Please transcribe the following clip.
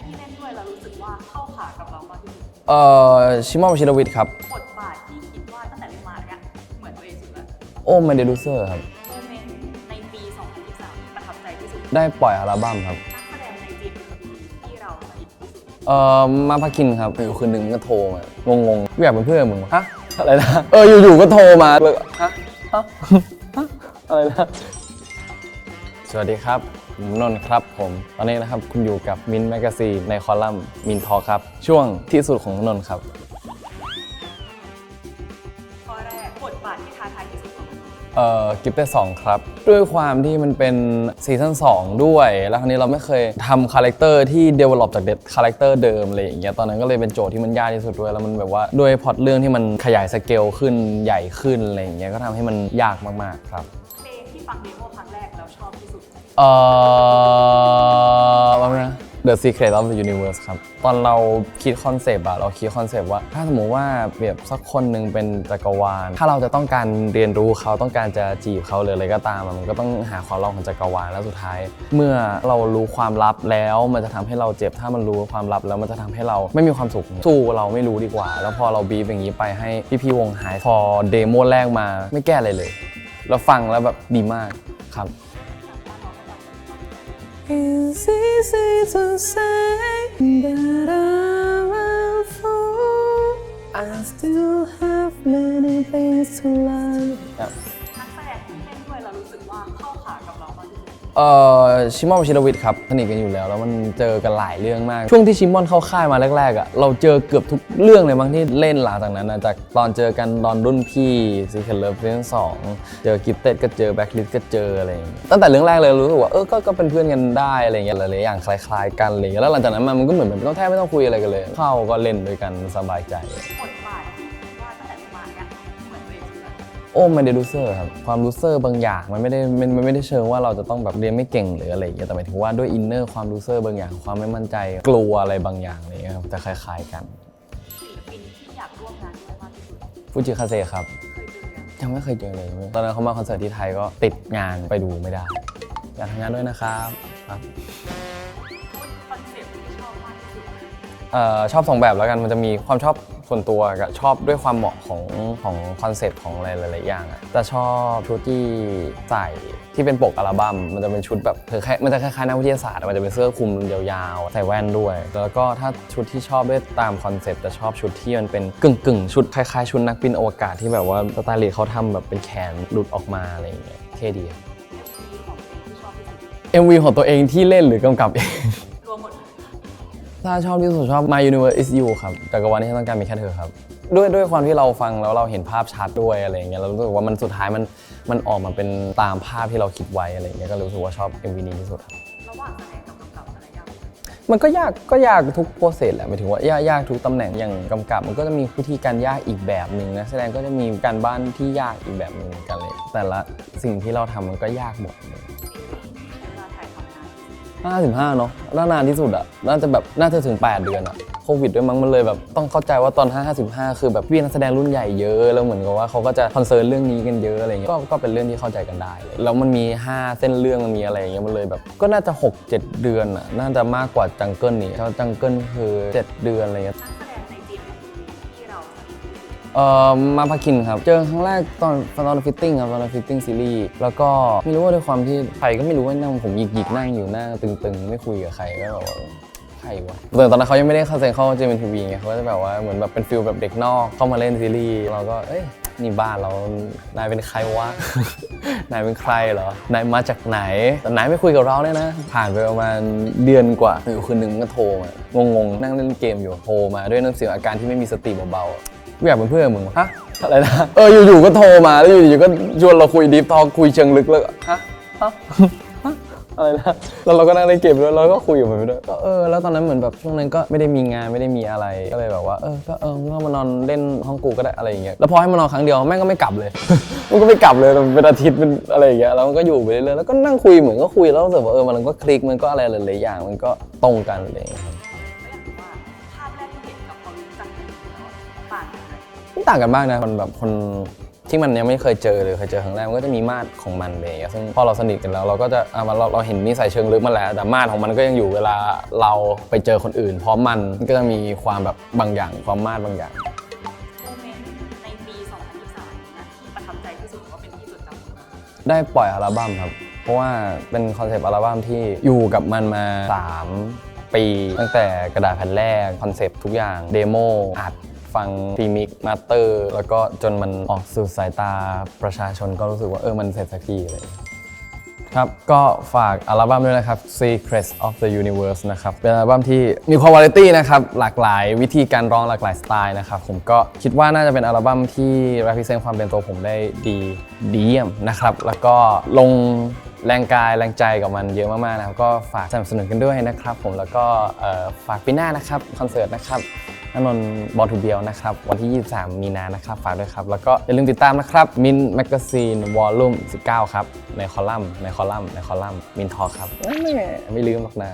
ที่เล่นด้วยเรารู้สึกว่าเข้าขากับเรามากที่สุดเอ่อชิมอนชิรวิทย์ครับ บทบาทที่คิดว่าตั้งแต่เล่นมาเนี่ยเหมือนตัวเองสุดแล้วโอ้มาเดลูเซอร์ครับ โมเมนต์ในปี 2023ประทับใจที่สุดได้ปล่อยอัลบั้มครับ นักแสดงในจีมที่เราสนิทที่สุดเอ่อมาพาคินครับอยู่คืนหนึ่งก็โทรมางงๆกูอยากเป็นเพื่อนมึงวะฮะอะไรนะเอออยู่ๆก็โทรมาเลยฮะฮะฮะอะไรนะสวัสดีครับ ผมนนท์ครับผม ตอนนี้นะครับคุณอยู่กับมินแมกซีนในคอลัมน์มินทอครับ ช่วงที่สุดของนนท์ครับ ข้อแรกบทบาทที่ท้าทายที่สุดของเราเอ่อกิฟต์ได้สองครับ ด้วยความที่มันเป็นซีซั่น2ด้วย แล้วคราวนี้เราไม่เคยทำคาแรคเตอร์ที่ develop จากเด็ดคาแรคเตอร์เดิมอะไรอย่างเงี้ยตอนนั้นก็เลยเป็นโจทย์ที่มันยากที่สุดด้วย แล้วมันแบบว่าด้วยพล็อตเรื่องที่มันขยายสเกลขึ้นใหญ่ขึ้นอะไรอย่างเงี้ยก็ทำให้มันยากมากๆครับ เพลงที่ฟังเด เอ่อว่าไงนะ The Secret of the Universe ครับ ตอนเราคิดคอนเซปต์อะเราคิดคอนเซปต์ว่า ถ้าสมมติว่าเปรียบสักคนหนึ่งเป็นจักรวาล ถ้าเราจะต้องการเรียนรู้เขาต้องการจะจีบเขาหรืออะไรก็ตามอะมันก็ต้องหาความลับของจักรวาลแล้วสุดท้าย เมื่อเรารู้ความลับแล้วมันจะทำให้เราเจ็บถ้ามันรู้ความลับแล้วมันจะทำให้เราไม่มีความสุขสู้เราไม่รู้ดีกว่า แล้วพอเราบีบอย่างนี้ไปให้พี่ๆวงหายพอเดโมแรกมาไม่แก้อะไรเลย เราฟังแล้วแบบดีมากครับ It's easy to say that I'm a fool. I still have many things to learn. เอ่อชิมอนชิรวิทย์ครับสนิทกันอยู่แล้ว แล้วมันเจอกันหลายเรื่องมาก ช่วงที่ชิมอนเข้าค่ายมาแรกๆอะเราเจอเกือบทุกเรื่องเลยบางที่เล่นหลังจากนั้นนะจากตอนเจอกันตอนรุ่นพี่ซีเคนเลิฟซีซั่นสองเจอกิฟเต็ดก็เจอแบ็คลิสก็เจออะไรอย่างเงี้ยตั้งแต่เรื่องแรกเลยรู้สึกว่าเออก็ก็เป็นเพื่อนกันได้อะไรเงี้ยหลายๆอย่างคล้าย ๆ กันอะไรเงี้ยแล้วหลังจากนั้นมันก็เหมือนไม่ต้องแทบไม่ต้องคุยอะไรกันเลย เข้าก็เล่นด้วยกันสบายใจ โอ้มันเดลูเซอร์ครับความรู้เซอร์บางอย่างมันไม่ได้มันมันไม่ได้เชิงว่าเราจะต้องแบบเรียนไม่เก่งหรืออะไรอย่างเงี้ยแต่หมายถึงว่าด้วยอินเนอร์ความรู้เซอร์บางอย่าง ความไม่มั่นใจกลัวอะไรบางอย่างอะไรอย่างเงี้ยครับจะคล้ายๆกันศิลปินที่อยากร่วมงานด้วยมากที่สุดฟูจิคาเซครับเคยเจอยังยังไม่เคยเจอเลยตอนนั้นเขามาคอนเสิร์ตที่ไทยก็ติดงานไปดูไม่ได้อยากทำงานด้วยนะครับครับคอนเซ็ปต์ที่ชอบมากที่สุดเอ่อชอบสองแบบแล้วกันมันจะมีความชอบ ส่วนตัวกับชอบด้วยความเหมาะของของคอนเซปต์ของอะไรหลายๆอย่างอะจะชอบชุดที่ใส่ที่เป็นปกอัลบั้มมันจะเป็นชุดแบบเธอแค่มันจะคล้ายๆนักวิทยาศาสตร์อะมันจะเป็นเสื้อคลุมยาวๆ ใส่แว่นด้วย แล้วก็ถ้าชุดที่ชอบด้วยตามคอนเซปต์จะชอบชุดที่มันเป็นกึ่งๆ ชุดคล้ายๆ ชุดนักบินอวกาศที่แบบว่าสไตลิสต์เขาทำแบบเป็นแขนหลุดออกมาอะไรอย่างเงี้ยเท่ดีเอฟวีของตัวเองที่ชอบ MV ของตัวเองที่เล่นหรือกำกับเอง ถ้าชอบที่สุดชอบ My Universe is You ครับจักรวาลที่ฉันต้องการมีแค่เธอครับ ด้วยด้วยความที่เราฟังแล้วเราเห็นภาพชัดด้วยอะไรอย่างเงี้ยเรารู้สึกว่ามันสุดท้ายมันมันออกมาเป็นตามภาพที่เราคิดไว้อะไรอย่างเงี้ยก็รู้สึกว่าชอบ MV นี้ที่สุดครับระหว่างแสดงกับกำกับอะไรยากมันก็ยากก็ยากทุกโปรเซสแหละหมายถึงว่ายากยากทุกตำแหน่งอย่างกำกับ มันก็จะมีวิธีการยากอีกแบบหนึ่งนะแสดงก็จะมีการบ้านที่ยากอีกแบบหนึ่งเหมือนกันเลย แต่ละสิ่งที่เราทำมันก็ยากหมดเลย ห้าสิบเนาะน่านานที่สุดอะน่าจะแบบน่าจะถึง 8 เดือนอะโควิดด้วยมั้งมันเลยแบบต้องเข้าใจว่าตอน 555 คือแบบพี่นักแสดงรุ่นใหญ่เยอะ แล้วเหมือนกับว่าเขาก็จะคอนเซิร์นเรื่องนี้กันเยอะอะไรเงี้ยก็ก็เป็นเรื่องที่เข้าใจกันได้เลยแล้วมันมี 5 เส้นเรื่องมันมีอะไรอย่างเงี้ยมันเลยแบบก็น่าจะ 6 7 เดือนอะน่าจะมากกว่าจังเกิลนี่จังเกิลคือ 7 เดือนอะไรเงี้ย เอ่อมาพาคินครับ เจอครั้งแรกตอนตอนฟิตติ้งครับตอนฟิตติ้งซีรีส์แล้วก็ไม่รู้ว่าด้วยความที่ใครก็ไม่รู้ว่านั่งผมหยิกหยิกนั่งอยู่หน้าตึงๆ ไม่คุยกับใครก็แบบว่าใครวะแต่ตอนนั้นเขายังไม่ได้เข้าใจเข้าเจมินทีวีไงเขาก็จะแบบว่าเหมือนแบบเป็นฟิลแบบเด็กนอกเข้ามาเล่นซีรีส์เราก็เอ้ยนี่บ้านเรา นายเป็นใครวะ นายเป็นใครเหรอ นายมาจากไหน แต่นายไม่คุยกับเราเนี่ยนะ ผ่านไปประมาณเดือนกว่าอยู่คืนหนึ่งก็โทรมางงๆ นั่งเล่นเกมอยู่ โทรมาด้วยน้ำเสียงอาการที่ไม่มีสติเบาๆ กูอยากเป็นเพื่อนมึงวะฮะอะไรนะเอออยู่ๆก็โทรมาแล้วอยู่ๆก็ชวนเราคุยดีฟทอคุยเชิงลึกแล้วก็ฮะฮะฮะอะไรนะแล้วเราก็นั่งเล่นเกมด้วยเราก็คุยกับมันไปด้วยก็เออแล้วตอนนั้นเหมือนแบบช่วงนั้นก็ไม่ได้มีงานไม่ได้มีอะไรก็เลยแบบว่าเออก็เออมึงก็มานอนเล่นห้องกูก็ได้อะไรอย่างเงี้ยแล้วพอให้มานอนครั้งเดียวแม่งก็ไม่กลับเลย มันก็ไม่กลับเลยเป็นอาทิตย์เป็นอะไรอย่างเงี้ยแล้วมันก็อยู่ไปเรื่อยๆแล้วก็นั่งคุยเหมือนก็คุยแล้วรู้สึกว่าเออมันก็คลิกมันก็อะไรหลายๆอย่างมันก็ตรงกันอะไรอย่างเงี้ย ไหมไม่ต่างกันมากนะมันแบบคนที่มันยังไม่เคยเจอหรือเคยเจอครั้งแรกมันก็จะมีมาดของมันอะไรอย่างเงี้ยซึ่งพอเราสนิทกันแล้วเราก็จะอะมันเราเราเห็นนิสัยเชิงลึกมันแล้วแต่มาดของมันก็ยังอยู่เวลาเราไปเจอคนอื่น พร้อมมันก็จะมีความแบบบางอย่างความมาดบางอย่าง โมเมนต์ในปี 2023นะที่ประทับใจที่สุดว่าเป็นที่จดจำมากได้ปล่อยอัลบั้มครับ เพราะว่าเป็นคอนเซปต์อัลบั้มที่อยู่กับมันมา 3 ปี ตั้งแต่กระดาษแผ่นแรก คอนเซปต์ทุกอย่าง เดโมอัด ฟังพรีมิกมาเตอร์ แล้วก็จนมันออกสู่สายตาประชาชนก็รู้สึกว่าเออมันเสร็จสักทีเลยครับ ก็ฝากอัลบั้มด้วยนะครับ Secrets of the Universe นะครับ เป็นอัลบั้มที่มีความวาไรตี้นะครับ หลากหลายวิธีการร้องหลากหลายสไตล์นะครับ ผมก็คิดว่าน่าจะเป็นอัลบั้มที่ represent ความเป็นตัวผมได้ดีดีเยี่ยมนะครับ แล้วก็ลง แรงกายแรงใจกับมันเยอะมากๆนะครับก็ฝากสนับสนุนกันด้วยนะครับ ผมแล้วก็เอ่อฝากปีหน้านะครับคอนเสิร์ตนะครับนนนท์บอลทูเบียวนะครับวันที่ 23 มีนานะครับฝากด้วยครับ แล้วก็อย่าลืมติดตามนะครับมินแมกซีนวอลลุ่ม19 ครับ ในคอลัมน์ในคอลัมน์ในคอลัมน์มินทอครับไม่ไม่ลืมหรอกนะ